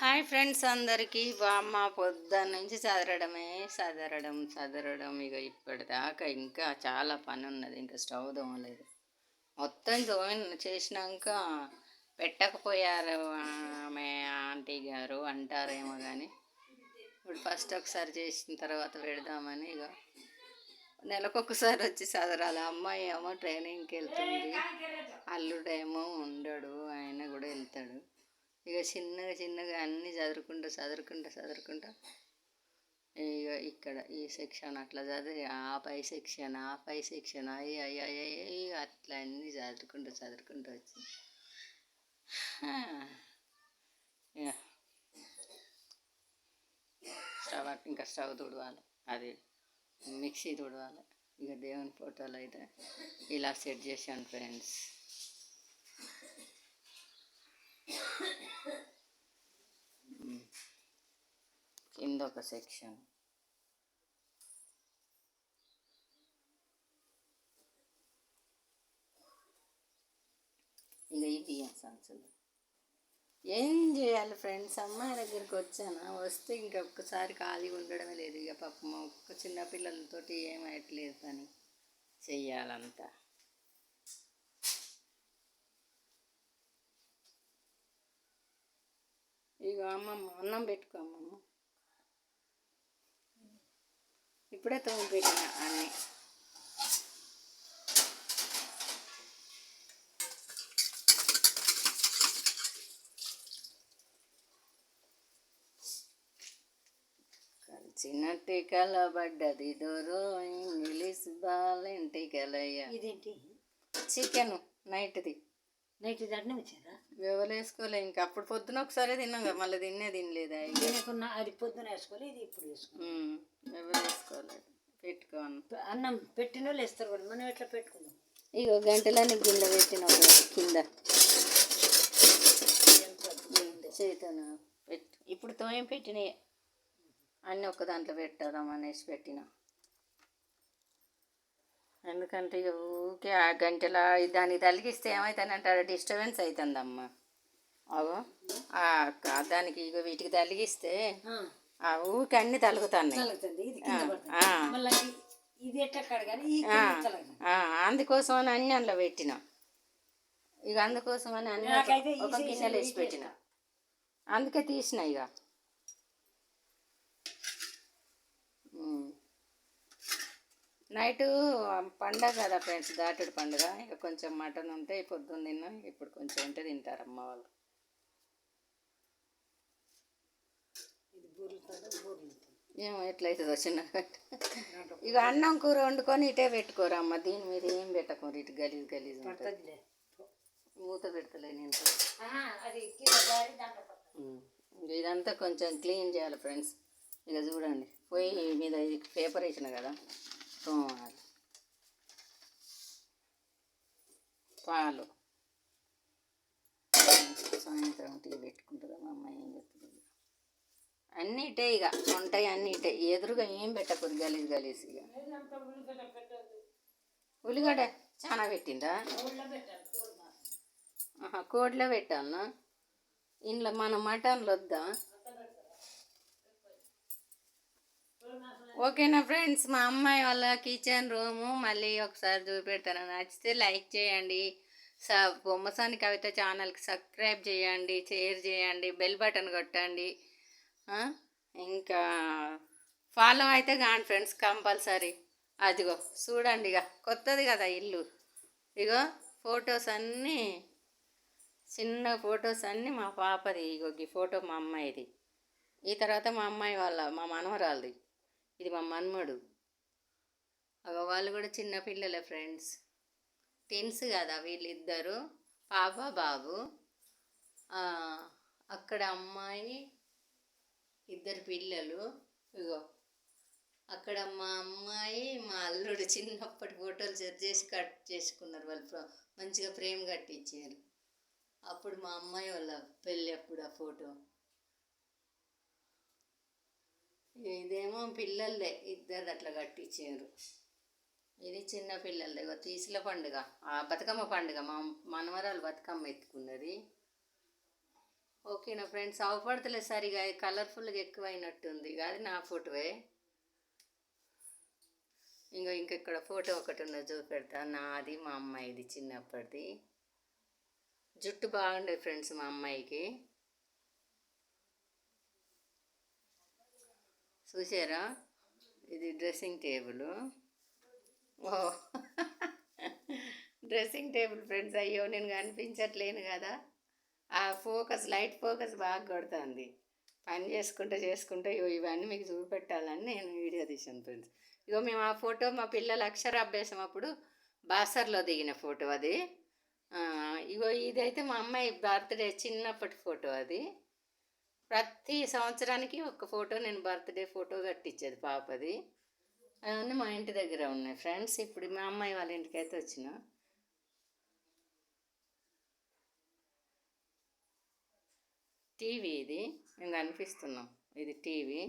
Hi friends అందరికీ. బామ్మ పొద్దున్న నుంచి చదరడమే చదరడం చదరడం ఇక ఇప్పటిదాకా ఇంకా చాలా పని ఉన్నది ఇంకా స్టవ్ తోమలేదు. మొత్తం తోమిన చేసినాక పెట్టకపోయారు ఆమె ఆంటీ గారు అంటారేమో కానీ ఇప్పుడు ఫస్ట్ ఒకసారి చేసిన తర్వాత పెడదామని ఇక నెలకొకసారి వచ్చి చదరాలి అమ్మాయి ఏమో ట్రైనింగ్కి వెళ్తుంది అల్లుడేమో ఉండడు. ఆయన కూడా వెళ్తాడు. ఇక చిన్నగా చిన్నగా అన్నీ చదువుకుంటా చదువుకుంటా చదువుకుంటా ఇక ఇక్కడ ఈ సెక్షన్ అట్లా చదివి ఆ పై సెక్షన్ ఆ పై సెక్షన్ అయ్యి అయ్యి అయ్యి అట్లా అన్నీ చదువుకుంటూ చదువుకుంటూ వచ్చి. ఇక స్టవ్ ఇంకా స్టవ్ తుడవాలి. అది మిక్సీ తుడవాలి. ఇక దేవుని ఫోటోలు అయితే ఇలా సెట్ చేశాను ఫ్రెండ్స్. ఒక సెక్షన్. ఇక ఈ బియ్యం సంచులు. ఏం చేయాలి ఫ్రెండ్స్? అమ్మాయి దగ్గరికి వచ్చానా? వస్తే ఇంకొకసారి ఒక్కసారి ఖాళీగా ఉండడమే లేదు. ఇక పాపం ఒక్క చిన్నపిల్లలతోటి ఏమయట్లేదు పని. చెయ్యాలంతా. ఇక అమ్మమ్మ అన్నం పెట్టుకో అమ్మమ్మ. ఇప్పుడే తొమ్మిది పెట్టిన అన్నీ. కలిసినట్టు కలబడ్డది దొరో ఇంగ్లీష్ బాలంటి కలయ్య. ఇదేంటి? చికెన్ నైట్ది. నైట్ దాంట్లో వచ్చారా ఎవరు వేసుకోలే ఇంకా అప్పుడు పొద్దున ఒకసారి తిన్నాం కదా మళ్ళీ తిన్నే తినలేదా దీనికి అది పొద్దున వేసుకోవాలి ఇది ఇప్పుడు వేసుకోవాలి ఉమ్, ఎవరు వేసుకోలేదు పెట్టుకోను అన్నం పెట్టిన వాళ్ళు వేస్తారు వాళ్ళు మనం ఎట్లా పెట్టుకుందాం? ఇగో గంటలని గిన్నె పెట్టిన కింద. చేతను పెట్టు. ఇప్పుడు తోయం పెట్టినాయి. అన్నీ ఒక దాంట్లో పెట్టదాం అనేసి పెట్టిన. ఎందుకంటే ఇక ఊకే ఆ గంటల దానికి తలిగిస్తే ఏమవుతానంటే డిస్టర్బెన్స్ అవుతుందమ్మా క- దానికి ఇక వీటికి తలిగిస్తే ఆ. ఊకే అన్నీ తలుగుతున్నాయి. అందుకోసం అని అన్ని అందులో పెట్టిన. ఇక అందుకోసం అని అన్ని ఒక గిన్నెలు వేసి పెట్టిన. అందుకే తీసిన ఇక నైటు పండగ కదా ఫ్రెండ్స్ దాటుడు పండుగ. ఇక కొంచెం మటన్ ఉంటే పొద్దున్న తిన్నా ఇప్పుడు కొంచెం ఉంటే తింటారు అమ్మ వాళ్ళు. ఏమో ఎట్లయితుందో చిన్న ఇక అన్నం కూర వండుకొని ఇటే పెట్టుకోరు అమ్మ దీని మీద ఏం పెట్టకూరు ఇటు గలీజ్ గలీజ్ ఉంటుంది. మూత పెడతలే నేను ఇదంతా కొంచెం క్లీన్ చేయాలి ఫ్రెండ్స్. ఇక చూడండి పొయ్యి మీద ఇది పేపర్ వేసిన కదా. తోమాలి పాలు సాయంత్రం టీ పెట్టుకుంటుందా? మా అమ్మాయి ఏం చెప్తుంది? అన్నీ ఇటే ఇక ఉంటాయి అన్నీ ఇటే ఎదురుగా ఏం పెట్టకూడదు గలీజ్ గలీజ్ ఇక ఉల్లిగడ్డ చాలా పెట్టిందా ఆహా, కోడిలో పెట్టాలనా? ఇంట్లో మన మటన్లు వద్దా ఓకేనా ఫ్రెండ్స్ మా అమ్మాయి వాళ్ళ కిచెన్ రూము మళ్ళీ ఒకసారి చూపెడతాను. నచ్చితే లైక్ చేయండి స బొమ్మసాని కవిత ఛానల్కి సబ్స్క్రైబ్ చేయండి షేర్ చేయండి బెల్ బటన్ కొట్టండి. ఇంకా ఫాలో అయితే కాండి ఫ్రెండ్స్ కంపల్సరీ. అదిగో చూడండి ఇక కొత్తది కదా ఇల్లు. ఇగో ఫొటోస్ అన్నీ చిన్న ఫొటోస్ అన్నీ మా పాపది. ఇగో ఈ ఫోటో మా అమ్మాయిది. ఈ తర్వాత మా అమ్మాయి వాళ్ళ మా మనవరాలది. ఇది మా మన్మడు అగో వాళ్ళు కూడా చిన్నపిల్లలే ఫ్రెండ్స్. టెన్స్ కదా వీళ్ళిద్దరు. పాప బాబు. అక్కడ అమ్మాయి ఇద్దరు పిల్లలు. ఇగో అక్కడ మా అమ్మాయి మా అల్లుడు చిన్నప్పటి ఫోటోలు సెట్ చేసి కట్ చేసుకున్నారు. వాళ్ళు మంచిగా ఫ్రేమ్ కట్టించారు అప్పుడు మా అమ్మాయి వాళ్ళ పెళ్ళి అప్పుడు ఆ ఫోటో. ఇదేమో పిల్లలదే ఇద్దరు అట్లా కట్టించారు ఇది చిన్న పిల్లలదే తీసుల పండుగ ఆ బతుకమ్మ పండుగ మా మనవరాలు బతుకమ్మ ఎత్తుకున్నది. ఓకేనా ఫ్రెండ్స్ అవపడతలే సరిగా కలర్ఫుల్గా ఎక్కువైనట్టుంది. అది నా ఫోటోవే ఇంకో ఇంకెక్కడ ఫోటో ఒకటి ఉన్నది చూపెడతా. నాది మా అమ్మాయిది చిన్నప్పటిది. జుట్టు బాగుండే ఫ్రెండ్స్ మా అమ్మాయికి. చూసారా ఇది డ్రెస్సింగ్ టేబుల్. ఓ డ్రెస్సింగ్ టేబుల్ ఫ్రెండ్స్ అయ్యో నేను కనిపించట్లేను కదా. ఆ ఫోకస్ లైట్ ఫోకస్ బాగా కొడుతుంది. పని చేసుకుంటూ చేసుకుంటూ ఇగో ఇవన్నీ మీకు చూపెట్టాలని నేను వీడియో తీసాను ఫ్రెండ్స్. ఇగో మేము ఆ ఫోటో మా పిల్లల అక్షరాభ్యాసం అప్పుడు బాసర్లో దిగిన ఫోటో అది. ఇగో ఇదైతే మా అమ్మాయి బర్త్డే చిన్నప్పటి ఫోటో అది. ప్రతి సంవత్సరానికి ఒక ఫోటో నేను బర్త్డే ఫోటో కట్టించేది పాపది. అవన్నీ మా ఇంటి దగ్గర ఉన్నాయి ఫ్రెండ్స్. ఇప్పుడు మా అమ్మాయి వాళ్ళ ఇంటికి అయితే వచ్చిన. టీవీ ఇది. మేము కనిపిస్తున్నాం. ఇది టీవీ.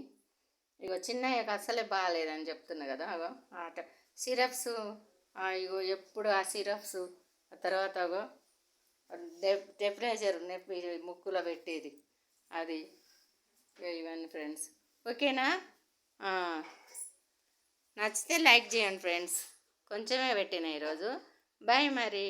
ఇగో చిన్నయ్యకు అస్సలే బాగాలేదని చెప్తున్నా కదా. అగో ఆట. సిరప్స్. ఇగో ఎప్పుడు ఆ సిరప్స్. ఆ తర్వాత అగో టెంపరేచర్ నొప్పి ముక్కులో పెట్టేది. అది. ఇవన్నీ ఫ్రెండ్స్ ఓకేనా నచ్చితే లైక్ చేయండి ఫ్రెండ్స్ కొంచెమే పెట్టిన ఈరోజు. బాయ్ మరి